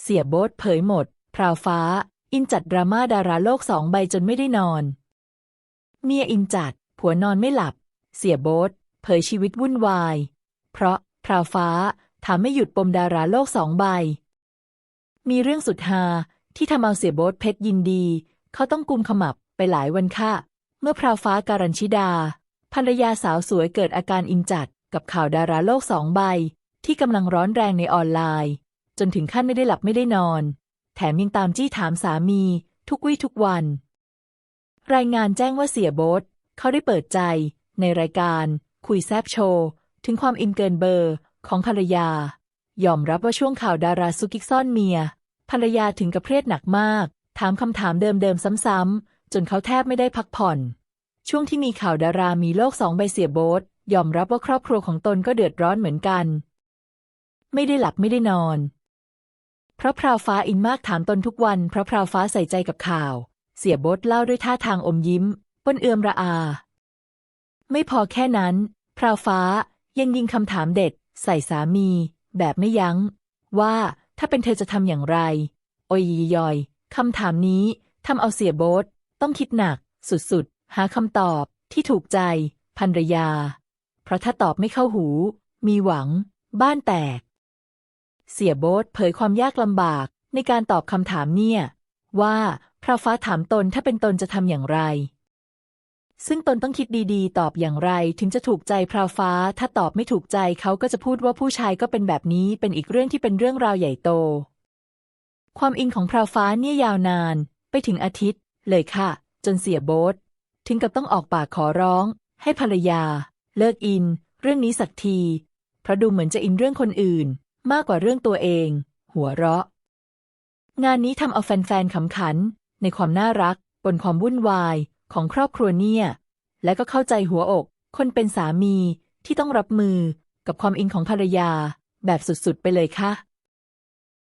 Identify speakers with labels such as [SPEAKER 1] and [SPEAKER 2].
[SPEAKER 1] เสียโบ๊ทเผยหมด พราวฟ้า อินจัดดราม่าดาราโลกสองใบจนไม่ได้นอน เมียอินจัด ผัวนอนไม่หลับ เสียโบ๊ทเผยชีวิตวุ่นวาย เพราะพราวฟ้าถามไม่หยุดปมดาราโลกสองใบ มีเรื่องสุดฮาที่ทำเอาเสียโบ๊ทเพชรยินดี เขาต้องกุมขมับไปหลายวันค่ะ เมื่อพราวฟ้าการัญชิดา ภรรยาสาวสวยเกิดอาการอินจัดกับข่าวดาราโลกสองใบ ที่กำลังร้อนแรงในออนไลน์ จนถึงขั้นไม่ได้หลับไม่ได้นอน แถมยังตามจี้ถามสามี ทุกวี่ทุกวัน รายงานแจ้งว่าเสียโบ๊ทเขาได้เปิดใจ ในรายการ คุยแซบโชว์ ถึงความอินเกินเบอร์ของภรรยา ยอมรับว่าช่วงข่าวดาราซุกิกซ่อนเมีย ภรรยาถึงกับเครียดหนักมาก ถามคำถามเดิมๆซ้ำๆจนเขาแทบไม่ได้พักผ่อน ช่วงที่มีข่าวดารามีโลกสองใบเสียโบ๊ทยอมรับว่าครอบครัวของตนก็เดือดร้อนเหมือนกัน ไม่ได้หลับไม่ได้นอน พระพราวฟ้าอินมากถามตนทุกวัน พระพราวฟ้าใส่ใจกับข่าว เสียบ๊ทเล่าด้วยท่าทางอมยิ้มปนเอือมระอา ไม่พอแค่นั้น พราวฟ้ายังยิงคำถามเด็ด ใส่สามี แบบไม่ยัง้ง ว่าถ้าเป็นเธอจะทำอย่างไร โอยยอยคำถามนี้ทำเอาเสียโบ๊ทต้องคิดหนัก สุดๆ หาคำตอบที่ถูกใจภรรยา เพราะถ้าตอบไม่เข้าหู มีหวัง บ้านแตก เสียโบ๊ทเผยความยากลำบากในการตอบคำถามเนี่ย ว่าพระฟ้าถามตนถ้าเป็นตนจะทำอย่างไร ซึ่งตนต้องคิดดีๆ ตอบอย่างไรถึงจะถูกใจพราฟ้า ถ้าตอบไม่ถูกใจเขาก็จะพูดว่าผู้ชายก็เป็นแบบนี้เป็นอีกเรื่องที่เป็นเรื่องราวใหญ่โต ความอินของพราฟ้าเนี่ยยาวนาน ไปถึงอาทิตย์ เลยค่ะ จนเสียโบ๊ทถึงกับต้องออกปากขอร้อง ให้ภรรยา เลิกอิน เรื่องนี้สักทีเพราะดูเหมือนจะอินเรื่องคนอื่น มากกว่าเรื่องตัวเอง หัวเราะ งานนี้ทำเอาแฟนๆขำขัน ในความน่ารัก บนความวุ่นวายของครอบครัวเนี่ย และก็เข้าใจหัวอก คนเป็นสามีที่ต้องรับมือกับความอินของภรรยา แบบสุดๆ ไปเลยค่ะ